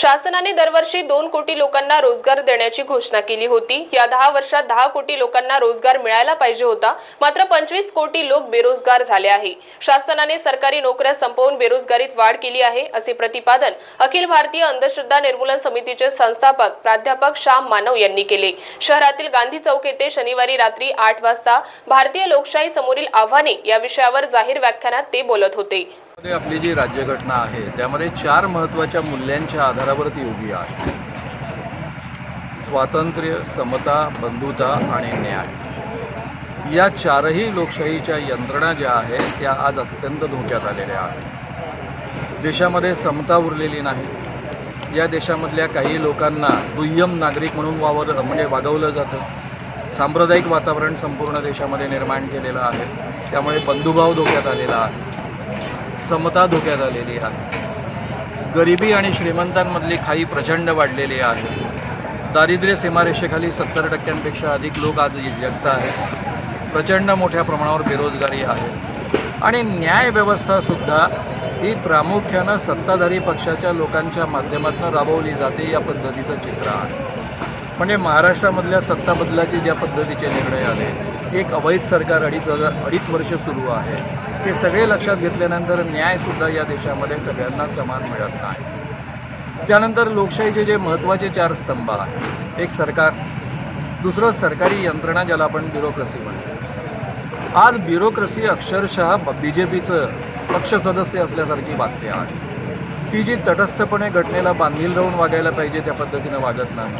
शासनाने दरवर्षी दोन कोटी लोकांना रोजगार देण्याची घोषणा केली होती. या दहा वर्षात दहा कोटी लोकांना रोजगार मिळायला पाहिजे होता. मात्र पंचवीस कोटी लोक बेरोजगार झाले आहे. शासनाने सरकारी नोकऱ्या संपवून बेरोजगारीत वाढ केली आहे असे प्रतिपादन अखिल भारतीय अंधश्रद्धा निर्मूलन समितीचे संस्थापक प्राध्यापक श्याम मानव यांनी केले. शहरातील गांधी चौक येथे शनिवारी रात्री आठ वाजता भारतीय लोकशाही समोरील आव्हाने या विषयावर जाहीर व्याख्यानात ते बोलत होते. आपली जी राज्यघटना आहे त्यामध्ये चार महत्त्वाच्या मूल्यांच्या आधारावर ती उभी आहे. स्वातंत्र्य समता बंधुता आणि न्याय. या चारही लोकशाहीच्या यंत्रणा ज्या आहेत त्या आज अत्यंत धोक्यात आलेल्या आहेत. देशामध्ये समता उरलेली नाही. या देशामधल्या काही लोकांना दुय्यम नागरिक म्हणून वावर म्हणजे वागवलं जातं. सांप्रदायिक वातावरण संपूर्ण देशामध्ये निर्माण केलेलं आहे. त्यामुळे बंधुभाव धोक्यात आलेला आहे. समता धोक्यात आलेली आहे. गरिबी आणि श्रीमंतांमधली खाई प्रचंड वाढलेली आहे. दारिद्र्य सीमारेषेखाली सत्तर टक्क्यांपेक्षा अधिक लोक आज जगत आहेत. प्रचंड मोठ्या प्रमाणावर बेरोजगारी आहे. आणि न्यायव्यवस्थासुद्धा ही प्रामुख्यानं सत्ताधारी पक्षाच्या लोकांच्या माध्यमातून राबवली जाते या पद्धतीचं चित्र आहे. म्हणजे महाराष्ट्रामधल्या सत्ता बदलाचे ज्या पद्धतीचे निर्णय आले एक अवैध सरकार अडीच हजार अडीच वर्ष सुरू आहे. ते सगळे लक्षात घेतल्यानंतर न्यायसुद्धा या देशामध्ये सगळ्यांना समान मिळत नाही. त्यानंतर लोकशाहीचे जे महत्त्वाचे चार स्तंभ आहेत. एक सरकार दुसरं सरकारी यंत्रणा ज्याला आपण ब्युरोक्रेसी म्हणतो. आज ब्युरोक्रेसी अक्षरशः बी जे पीचं पक्ष सदस्य असल्यासारखी वागते आहे. ती जी तटस्थपणे घटनेला बांधील राहून वागायला पाहिजे त्या पद्धतीनं वागत नाही.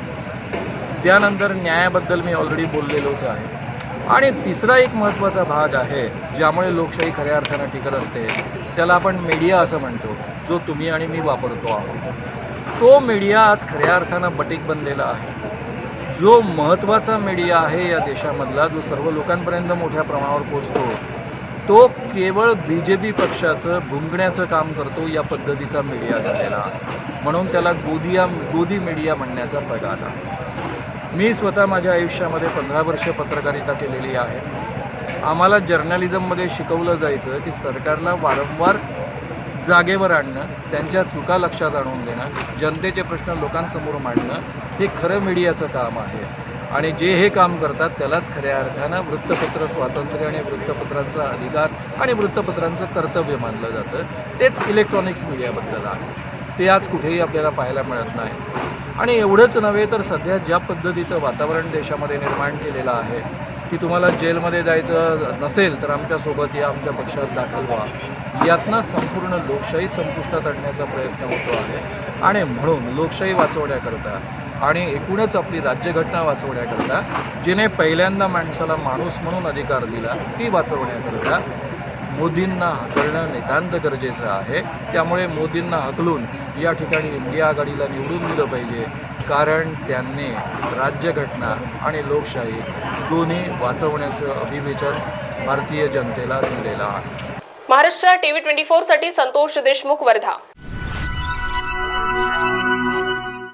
त्यानंतर न्यायाबद्दल मी ऑलरेडी बोललेलोच आहे. आणि तिसरा एक महत्त्वाचा भाग आहे ज्यामुळे लोकशाही खऱ्या अर्थानं टिकत असते त्याला आपण मीडिया असं म्हणतो जो तुम्ही आणि मी वापरतो आहोत. तो मीडिया आज खऱ्या अर्थानं बटीक बनलेला आहे. जो महत्त्वाचा मीडिया आहे या देशामधला जो सर्व लोकांपर्यंत मोठ्या प्रमाणावर पोचतो तो केवळ बी जे पी पक्षाचं भुंकण्याचं काम करतो या पद्धतीचा मीडिया झालेला आहे. म्हणून त्याला गोदिया गोदी मीडिया म्हणण्याचा प्रघात आहे. मी स्वतः माझ्या आयुष्यामध्ये पंधरा वर्ष पत्रकारिता केलेली आहे. आम्हाला जर्नलिझममध्ये शिकवलं जायचं की सरकारला वारंवार जागेवर आणणं त्यांच्या चुका लक्षात आणून देणं जनतेचे प्रश्न लोकांसमोर मांडणं हे खरं मीडियाचं काम आहे. आणि जे हे काम करतात त्यालाच खऱ्या अर्थानं वृत्तपत्र स्वातंत्र्य आणि वृत्तपत्रांचा अधिकार आणि वृत्तपत्रांचं कर्तव्य मानलं जातं. तेच इलेक्ट्रॉनिक्स मीडियाबद्दल आहे. ते आज कुठेही आपल्याला पाहायला मिळत नाही. आणि एवढंच नव्हे तर सध्या ज्या पद्धतीचं वातावरण देशामध्ये निर्माण केलेलं आहे की तुम्हाला जेलमध्ये जायचं नसेल तर आमच्यासोबत या आमच्या पक्षात दाखल व्हा. यातनं संपूर्ण लोकशाही संपुष्टात आणण्याचा प्रयत्न होतो आहे. आणि म्हणून लोकशाही वाचवण्याकरता आणि एकूणच आपली राज्यघटना वाचवण्याकरता जिने पहिल्यांदा माणसाला माणूस म्हणून अधिकार दिला ती वाचवण्याकरता मोदींना हकलणं नितांत गरजेचं आहे. त्यामुळे मोदींना हकलून या ठिकाणी इंडिया आघाडीला निवडून दिलं पाहिजे. कारण त्यांनी राज्यघटना आणि लोकशाही दोन्ही वाचवण्याचं अभिवेचन भारतीय जनतेला दिलेलं आहे. महाराष्ट्र टीव्ही ट्वेंटी फोरसाठी संतोष देशमुख वर्धा.